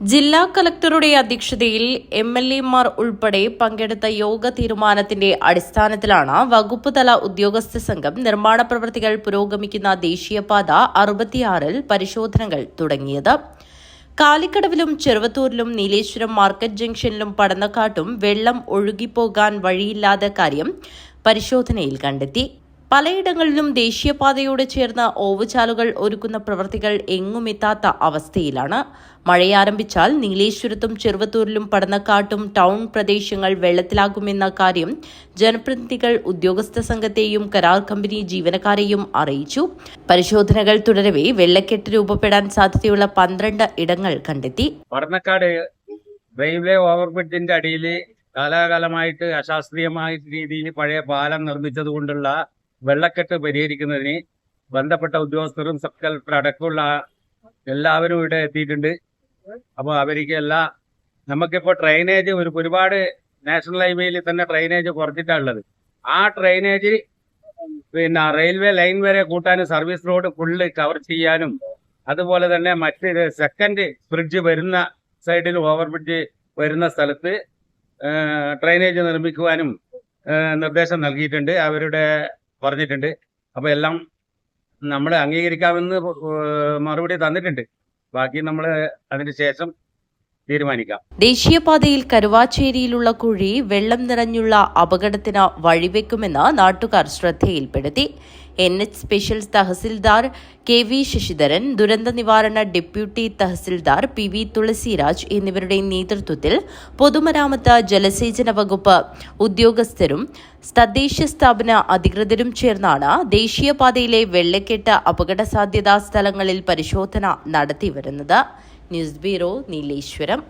ജില്ലാ കലക്ടറുടെ അധ്യക്ഷതയിൽ എം എൽ എമാർ ഉൾപ്പെടെ പങ്കെടുത്ത യോഗ തീരുമാനത്തിന്റെ അടിസ്ഥാനത്തിലാണ് വകുപ്പ് തല ഉദ്യോഗസ്ഥ സംഘം നിർമ്മാണ പ്രവൃത്തികൾ പുരോഗമിക്കുന്ന ദേശീയപാത അറുപത്തിയാറിൽ പരിശോധനകൾ തുടങ്ങിയത്. കാലിക്കടവിലും ചെറുവത്തൂരിലും നീലേശ്വരം മാർക്കറ്റ് ജംഗ്ഷനിലും പടന്നക്കാട്ടും വെള്ളം ഒഴുകിപ്പോകാൻ വഴിയില്ലാത്ത കാര്യം പരിശോധനയിൽ കണ്ടെത്തി. പലയിടങ്ങളിലും ദേശീയപാതയോട് ചേർന്ന ഓവുചാലുകൾ ഒരുക്കുന്ന പ്രവൃത്തികൾ എങ്ങുമെത്താത്ത അവസ്ഥയിലാണ്. മഴയാരംഭിച്ചാൽ നീലേശ്വരത്തും ചെറുവത്തൂരിലും പടന്നക്കാട്ടും ടൗൺ പ്രദേശങ്ങൾ വെള്ളത്തിലാകുമെന്ന കാര്യം ജനപ്രതിനിധികൾ ഉദ്യോഗസ്ഥ സംഘത്തെയും കരാർ കമ്പനി ജീവനക്കാരെയും അറിയിച്ചു. പരിശോധനകൾ തുടരവേ വെള്ളക്കെട്ട് രൂപപ്പെടാൻ സാധ്യതയുള്ള പന്ത്രണ്ട് ഇടങ്ങൾ കണ്ടെത്തി. റെയിൽവേ ഓവർബ്രിഡ്ജിന്റെ അടിയിൽ കാലാകാലമായിട്ട് അശാസ്ത്രീയമായ രീതിയിൽ പഴയ പാലം നിർമ്മിച്ചത് കൊണ്ടുള്ള വെള്ളക്കെട്ട് പരിഹരിക്കുന്നതിന് ബന്ധപ്പെട്ട ഉദ്യോഗസ്ഥരും സബ് കളക്ടർ അടക്കമുള്ള എല്ലാവരും ഇവിടെ എത്തിയിട്ടുണ്ട്. അപ്പോൾ അവർക്ക് എല്ലാ നമുക്കിപ്പോൾ ഡ്രൈനേജ് ഒരു ഒരുപാട് നാഷണൽ ഹൈവേയിൽ തന്നെ ഡ്രൈനേജ് കുറച്ചിട്ടാണ് ഉള്ളത്. ആ ഡ്രൈനേജ് പിന്നെ റെയിൽവേ ലൈൻ വരെ കൂട്ടാനും സർവീസ് റോഡ് ഫുള്ള് കവർ ചെയ്യാനും അതുപോലെ തന്നെ മറ്റ് സെക്കൻഡ് ബ്രിഡ്ജ് വരുന്ന സൈഡിൽ ഓവർ ബ്രിഡ്ജ് വരുന്ന സ്ഥലത്ത് ഡ്രൈനേജ് നിർമ്മിക്കുവാനും നിർദ്ദേശം നൽകിയിട്ടുണ്ട്. അവരുടെ പറഞ്ഞിട്ടുണ്ട്. അപ്പോൾ എല്ലാം നമ്മൾ അംഗീകരിക്കാമെന്ന് മറുപടി തന്നിട്ടുണ്ട്. ബാക്കി നമ്മൾ അതിന് ശേഷം തീരുമാനിക്കാം. ദേശീയപാതയിൽ കരുവാച്ചേരിയിലുള്ള കുഴി വെള്ളം നിറഞ്ഞുള്ള അപകടത്തിന് വഴിവെക്കുമെന്ന് നാട്ടുകാർ ശ്രദ്ധയിൽപ്പെടുത്തി. N H special tahsildar K V Sasidharan ദുരന്ത നിവാരണ deputy tahsildar P V Thulasiraj എന്നിവരുടെ നേതൃത്വത്തിൽ പൊതുമരാമത്ത് ജലസേചന വകുപ്പ് ഉദ്യോഗസ്ഥരും തദ്ദേശ സ്ഥാപന അധികൃതരും ചേർന്നാണ് ദേശീയപാതയിലെ വെള്ളക്കെട്ട് അപകട സാധ്യതാ സ്ഥലങ്ങളിൽ പരിശോധന നടത്തിവരുന്നത്. News bureau Nileshwaram.